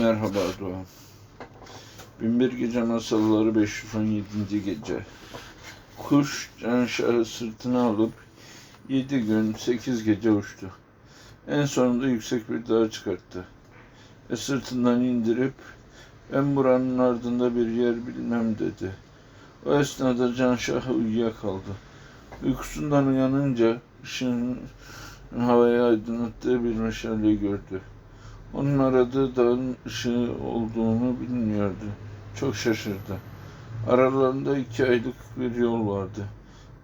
Merhaba Doğan. Binbir Gece Masalları 517. Gece. Kuş canşahı sırtına alıp 7 gün 8 gece uçtu. En sonunda yüksek bir dağa çıkarttı. Ve sırtından indirip ben buranın ardında bir yer bilmem dedi. O esnada canşahı uyuyakaldı. Uykusundan uyanınca ışığın havaya aydınlattığı bir meşale gördü. Onun aradığı dağın ışığı olduğunu bilmiyordu. Çok şaşırdı. Aralarında iki aylık bir yol vardı.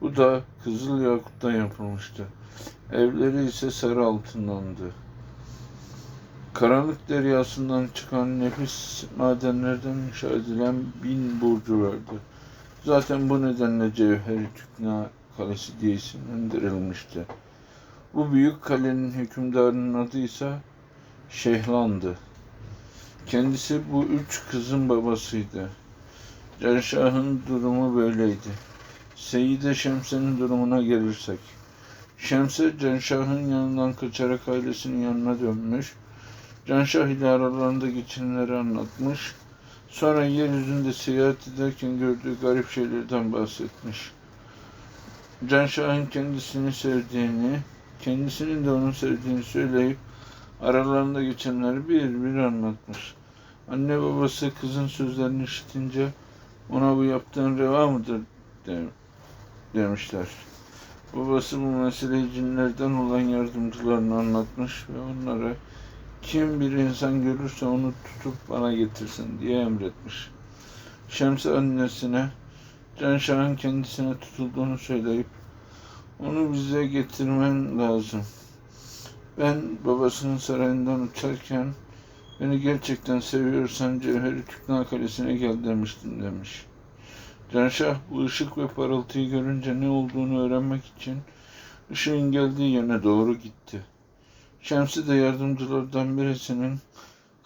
Bu da kızıl yakuttan yapılmıştı. Evleri ise sarı altındandı. Karanlık deryasından çıkan nefis madenlerden inşa edilen bin burcu vardı. Zaten bu nedenle Cevheri Tükna Kalesi diye isimlendirilmişti. Bu büyük kalenin hükümdarının adı ise Şehlan'dı. Kendisi bu üç kızın babasıydı. Cerşah'ın durumu böyleydi. Seyyide Şemse'nin durumuna gelirsek. Şemse Canşah'ın yanından kaçarak ailesinin yanına dönmüş. Canşah ile aralarında geçenleri anlatmış. Sonra yeryüzünde seyahat ederken gördüğü garip şeylerden bahsetmiş. Canşah'ın kendisini sevdiğini, kendisinin de onu sevdiğini söyleyip aralarında geçenleri bir bir anlatmış. Anne babası kızın sözlerini işitince ona bu yaptığın reva mıdır de, demişler. Babası bu meseleyi cinlerden olan yardımcılarını anlatmış ve onlara kim bir insan görürse onu tutup bana getirsin diye emretmiş. Şems annesine Canşah'ın kendisine tutulduğunu söyleyip onu bize getirmen lazım. Ben babasının sarayından uçarken beni gerçekten seviyorsan Cevheri Tükna Kalesi'ne gel demiştin demiş. Canşah bu ışık ve parıltıyı görünce ne olduğunu öğrenmek için ışığın geldiği yöne doğru gitti. Şems'i de yardımcılardan birisinin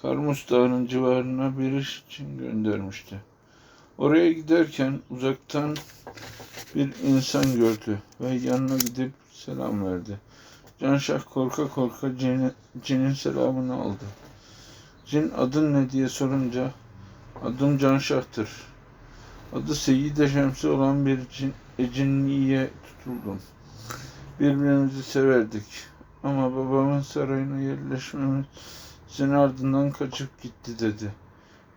Karmus Dağı'nın civarına bir iş için göndermişti. Oraya giderken uzaktan bir insan gördü ve yanına gidip selam verdi. Canşah korka korka cin, cinin selamını aldı. Cin adın ne diye sorunca adım Canşah'tır. Adı Seyyide Şemsi olan bir cin, ecinliye tutuldum. Birbirimizi severdik. Ama babamın sarayına yerleşmemizin ardından kaçıp gitti dedi.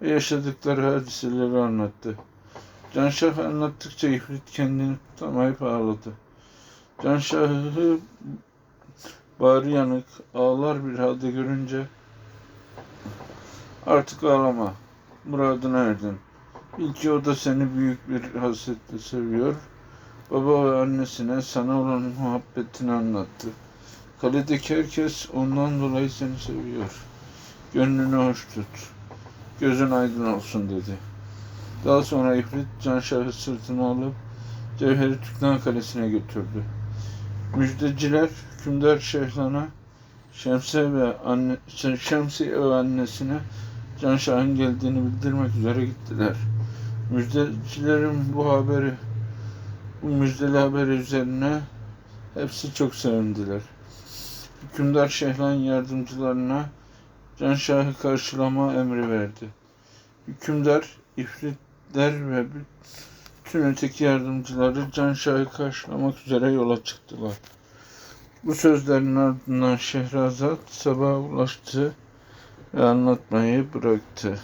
Ve yaşadıkları hadiseleri anlattı. Canşah anlattıkça ifrit kendini tutamayıp ağladı. Canşah'ı Bağrı yanık, ağlar bir halde görünce artık ağlama, muradına erdin. Bil ki o da seni büyük bir hasretle seviyor. Baba ve annesine sana olan muhabbetini anlattı. Kaledeki herkes ondan dolayı seni seviyor. Gönlünü hoş tut. Gözün aydın olsun dedi. Daha sonra İfrit Canşah'ı sırtına alıp Cevheri Tüknan Kalesi'ne götürdü. Müjdeciler hükümdar Şehlan'a Şemse ve anne, Şemsi ve annesine Canşah'ın geldiğini bildirmek üzere gittiler. Müjdecilerin bu haberi, bu müjdeli haberi üzerine hepsi çok sevindiler. Hükümdar Şehlan yardımcılarına Canşah'ı karşılama emri verdi. Hükümdar, ifritler ve bütün öteki yardımcıları Canşah'ı karşılamak üzere yola çıktılar. Bu sözlerin ardından Şehrazat sabaha ulaştı ve anlatmayı bıraktı.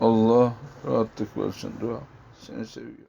Allah rahatlık versin dua. Seni seviyor.